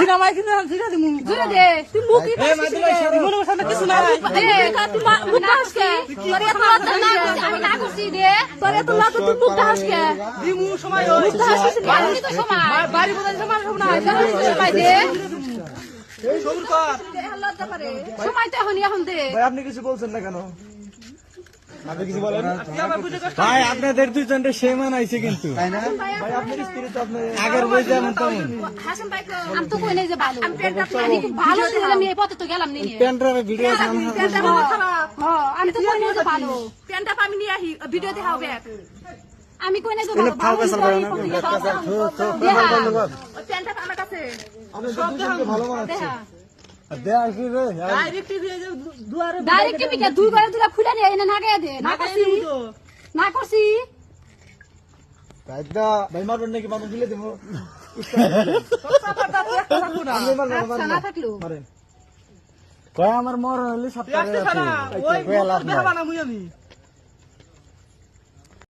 সিনেমায় কিন্তু মুখ না কিছু নাই আমি না করছি দে তোর এত লাভ তুই মুখ হাসকে দিমু সময় ওই বাড়ি বাড়ি বোঝার সময় সব নাই সময় দে সময় তো এখন এখন দে। আপনি কিছু বলছেন না কেন? আপনি কিছু বলেন। তুই আমার বুঝে কষ্ট ভাই আপনাদের দুজনটা সেই মানাইছে কিন্তু। ভাই আপনার স্ত্রী তো আপনি আগের বই যেমন তেমন। আমি তো কই নাই যে ভালো। আমি খুব ভালো ছিল আমি এই পথে তো গেলাম নি ভিডিও ভিডিও আমি কই ভালো মানাচ্ছে ডাইরেক্ট ডাইরেক্ট টিপিকে দুই করে দুটা খুলে নিয়ে এনে না গায়ে দে। না করছি। তো। না করছি। ভাইদা ভাই মারবেন নাকি? মারবেন দিলে দেবো। আচ্ছা না থাকল। কয় আমার মর হইলে সপ্তাহে